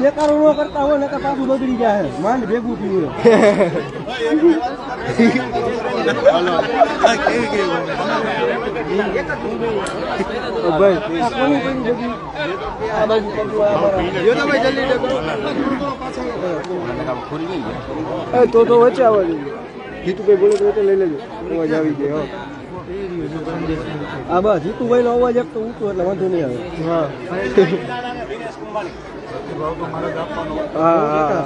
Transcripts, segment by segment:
બેકારો ન કરતા હોય નકર પાછું બગડી જાય માંડ ભેગું થયું તો તો વચ્ચે આવવા જોઈએ જીતુભાઈ બોલે તો લઈ લેજો અવાજ આવી હા હા. બસ જીતુભાઈ નો અવાજ એક તો ઊંચો એટલે વાંધો નહીં આવે હા હા હા.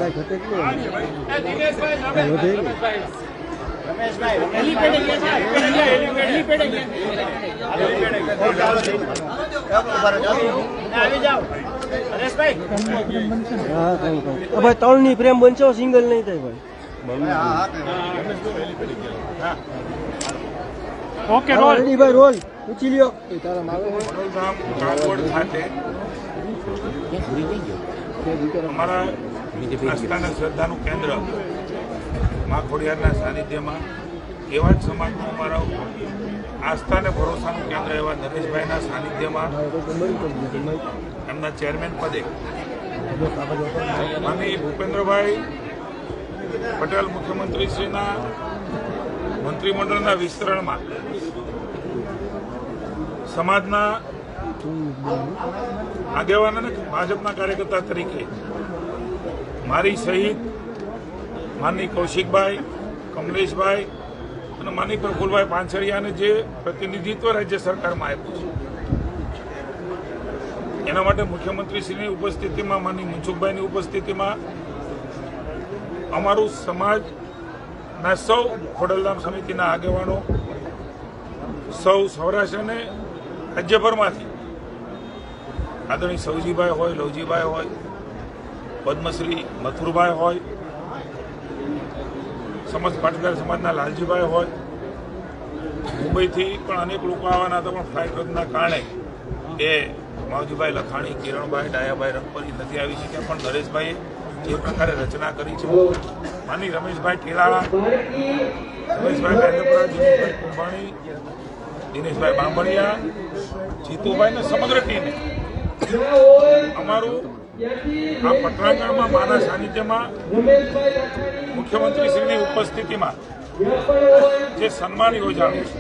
ભાઈ ત્રણની પ્રેમ બનશો સિંગલ નહીં થાય ભાઈ. Okay roll. ભાઈ રોલ. પૂછી લ્યો. તારા મારે ખાતે અમારા આસ્થાના શ્રદ્ધાનું કેન્દ્ર. મા સાનિધ્યમાં એવા જ સમાજનું અમારા આસ્થા અને ભરોસાનું કેન્દ્ર એવા નરેશભાઈના સાનિધ્યમાં એમના ચેરમેન પદે માનની ભૂપેન્દ્રભાઈ પટેલ મુખ્યમંત્રીશ્રીના મંત્રીમંડળના વિસ્તરણમાં સમાજના આગેવાન અને ભાજપના કાર્યકર્તા તરીકે મારી સહિત માનની કૌશિકભાઈ, કમલેશભાઈ અને માની પ્રફુલભાઈ પાનસરિયાને જે પ્રતિનિધિત્વ રાજ્ય સરકારમાં આપ્યું છે. એના માટે મુખ્યમંત્રીશ્રીની ઉપસ્થિતિમાં માની મનસુખભાઈની ઉપસ્થિતિમાં અમારું સમાજના સૌ ખોડલધામ સમિતિના આગેવાનો, સૌ સૌરાષ્ટ્ર અને રાજ્યભરમાંથી આદરણીય સૌજીભાઈ હોય, લવજીભાઈ હોય, પદ્મશ્રી મથુરભાઈ હોય સમસ્ત પાટીદાર સમાજના લાલજીભાઈ હોય, મુંબઈથી પણ અનેક લોકો આવવાના હતા, પણ ફ્લાઇટ રદના કારણે એ માવજીભાઈ લખાણી, કિરણભાઈ, ડાયાભાઈ રંગપરી નથી આવી શક્યા, પણ નરેશભાઈએ જે પ્રકારે રચના કરી છે. માની રમેશભાઈ ઠેલાળા રમેશભાઈ બેન્દ્રપુરા, જીતુભાઈ કુંભાણી, દિનેશભાઈ બાંભણિયા, જીતુભાઈ ને સમગ્ર ટીમે અમારું આ પટરાંગણમાં માના સાનિધ્યમાં મુખ્યમંત્રીશ્રીની ઉપસ્થિતિમાં જે સન્માન યોજાણું છે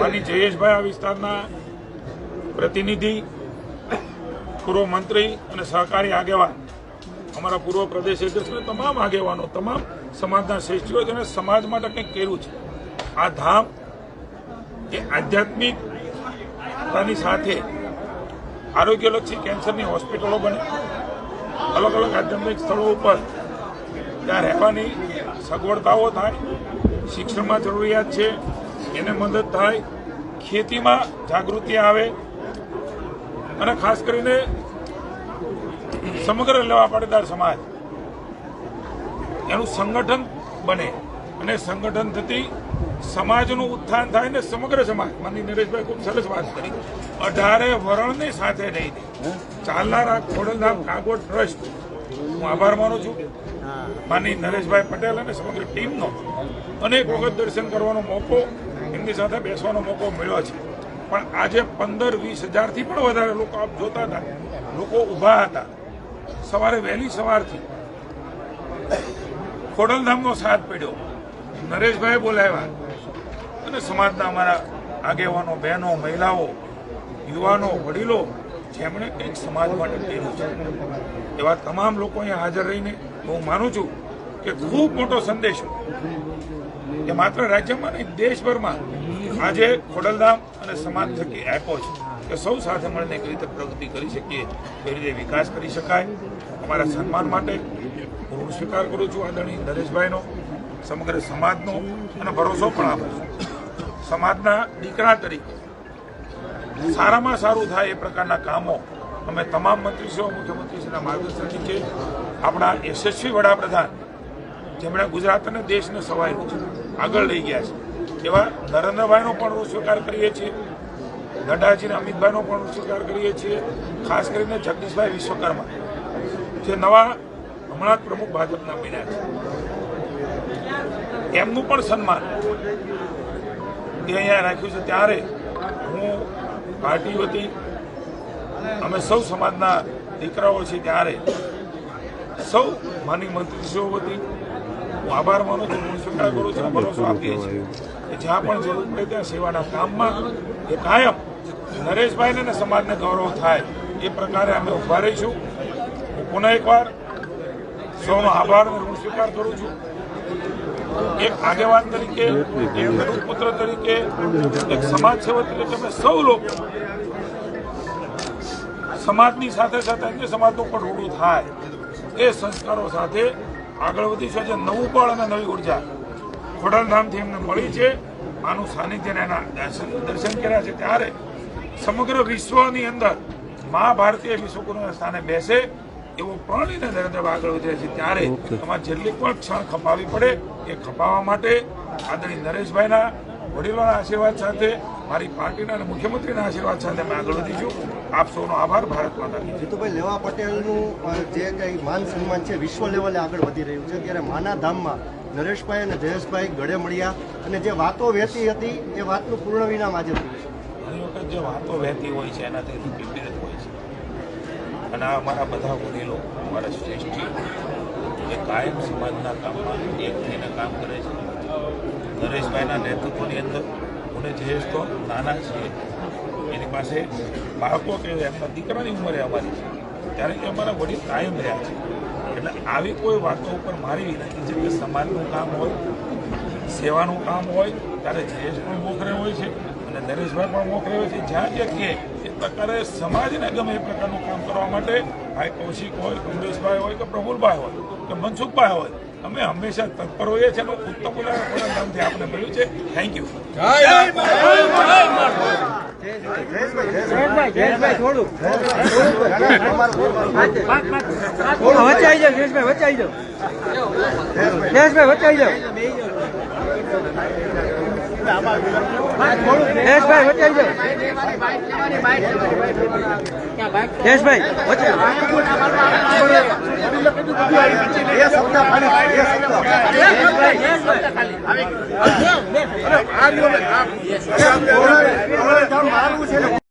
માની જયેશભાઈ આ વિસ્તારના પ્રતિનિધિ, પૂર્વ મંત્રી અને સહકારી આગેવાન, અમારા પૂર્વ પ્રદેશ અધ્યક્ષ તમામ આગેવાનો, તમામ સમાજના શ્રેષ્ઠીઓ જેને સમાજ માટે કંઈક કર્યું છે. આ ધામ એ આધ્યાત્મિકતાની સાથે આરોગ્યલક્ષી કેન્સરની હોસ્પિટલો બને. અલગ અલગ આધ્યાત્મિક સ્થળો ઉપર ત્યાં રહેવાની સગવડતાઓ થાય, શિક્ષણમાં જરૂરિયાત છે, એને મદદ થાય, ખેતીમાં જાગૃતિ આવે, અને ખાસ કરીને સમગ્ર લેવા પાટીદાર સમાજ એનું સંગઠન બને અને સંગઠન થતી સમાજનું ઉત્થાન થાય ને સમગ્ર સમાજ. માની નરેશભાઈ ખૂબ સરસ વાત કરી. અઢારે વરણને સાથે રહીને ચાલનારા ખોડલધામ કાગોડ ટ્રસ્ટ હું આભાર માનું છું. માની નરેશભાઈ પટેલ અને સમગ્ર ટીમનો અનેક વખત દર્શન કરવાનો મોકો, એમની સાથે બેસવાનો મોકો મળ્યો છે. પણ આજે પંદર વીસ હજારથી પણ વધારે લોકો આપ જોતા હતા, લોકો ઊભા હતા. સવારે વહેલી સવારથી ખોડલધામનો સાથ પડ્યો. નરેશભાઈ બોલાવ્યા. અને સમાજના અમારા આગેવાનો, બહેનો, મહિલાઓ, યુવાનો, વડીલો જેમણે કંઈક સમાજ માટે કર્યું છે. એવા તમામ લોકો અહીંયા હાજર રહીને હું માનું છું કે ખૂબ મોટો સંદેશો એ માત્ર રાજ્યમાં નહીં, દેશભરમાં આજે ખોડલધામ અને સમાજ થકી આપ્યો છે કે સૌ સાથે મળીને કઈ રીતે પ્રગતિ કરી શકીએ કઈ રીતે વિકાસ કરી શકાય, અમારા સન્માન માટે હું સ્વીકાર કરું છું આદરણીય નરેશભાઈનો, સમગ્ર સમાજનો અને ભરોસો પણ આપું છું. સમાજના દીકરા તરીકે સારામાં સારું થાય એ પ્રકારના કામો અમે તમામ મંત્રીશ્રીઓ, મુખ્યમંત્રીશ્રીના માર્ગદર્શન નીચે આપણા યશસ્વી વડાપ્રધાન, જેમણે ગુજરાત અને દેશને સવાયું છે, આગળ લઈ ગયા છે. એવા નરેન્દ્રભાઈનો પણ હું સ્વીકાર કરીએ છીએ, નડ્ડાજીને અમિતભાઈનો પણ સ્વીકાર કરીએ છીએ, ખાસ કરીને જગદીશભાઈ વિશ્વકર્મા, જે નવા હમણાં પ્રમુખ ભાજપના બન્યા છે. એમનું પણ સન્માન એ અહીંયા રાખ્યું છે. ત્યારે હું પાર્ટી વતી અમે સૌ સમાજના દીકરાઓ છીએ ત્યારે. સૌ માની મંત્રીશ્રીઓ વતી હું આભાર માનું છું હું સ્વીકાર કરું છું ભરોસો આપીએ છીએ કે જ્યાં પણ જરૂર પડે ત્યાં સેવાના કામમાં એ કાયમ નરેશભાઈને અને સમાજને ગૌરવ થાય એ પ્રકારે અમે ઊભા રહીશું. હું પુનઃ એકવાર સૌનો આભાર ઋણ સ્વીકાર કરું છું. એક આગેવાન તરીકે, એક પુત્ર તરીકે, એક સમાજ સેવક તરીકે અમે સૌ લોકો સમાજની સાથે સાથે અન્ય સમાજનું પણ રૂડું થાય. એ સંસ્કારો સાથે આગળ વધીશું જે નવું બળ અને નવી ઊર્જા. ખોડલધામથી એમને મળી છે. આનું સાનિધ્યને એના દર્શન કર્યા છે. ત્યારે સમગ્ર વિશ્વની અંદર મા ભારતીય વિશ્વગુરુના સ્થાને બેસે. એવો પ્રણીને નરેન્દ્રભાઈ આગળ વધે છે ત્યારે તમારે જેટલી પણ ક્ષણ ખપાવી પડે એ ખપાવવા માટે આદરણીય નરેશભાઈના વડીલોના આશીર્વાદ સાથે મારી પાર્ટીના અને મુખ્યમંત્રીના આશીર્વાદ સાથે અમે આગળ વધીશું. આપ સૌનો આભાર. ભારત માતા જીતુભાઈ લેવા પટેલનું જે કંઈ માન સન્માન છે વિશ્વ લેવલે આગળ વધી રહ્યું છે. ત્યારે માના ધામમાં નરેશભાઈ અને જયેશભાઈ ગળે મળ્યા અને જે વાતો વહેતી હતી એ વાતનું પૂર્ણ વિનામ આજે થયું છે ઘણી વખત જે વાતો વહેતી હોય છે એનાથી વિપરીત હોય છે. અને આ અમારા બધા વડીલો અમારા શ્રેષ્ઠી, એ કાયમ સમાજના કામમાં એક થઈને કામ કરે છે. નરેશભાઈના નેતૃત્વની અંદર મને જે તો નાના છીએ, એની પાસે બાળકો કે એમના દીકરાની ઉંમરે અમારી છે. ત્યારે એ અમારા વડીલ કાયમ રહ્યા છે. એટલે આવી કોઈ વાતો ઉપર મારી વિનંતી છે કે સમાજનું કામ હોય, સેવાનું કામ હોય, ત્યારે જયેશ પણ મોખરે હોય છે અને નરેશભાઈ પણ મોખરે હોય છે. જ્યાં જે એ પ્રકારે સમાજને ગમે એ પ્રકારનું કામ કરવા માટે ભાઈ કૌશિક હોય કમલેશભાઈ હોય કે પ્રફુલભાઈ હોય કે મનસુખભાઈ હોય અમે હંમેશા તત્પર હોઈએ છીએ એનું ઉત્તમ ઉદાહરણ નામથી આપણે મળ્યું છે. થેન્ક યુ આવી જાવ જયેશભાઈ વચ્ચે આવી જાવ જયેશભાઈ વચ્ચે આવી જાવ જયેશભાઈ વચ્ચે આવી જયેશભાઈ વચ્ચે એ શબ્દ ખાલી એ શબ્દ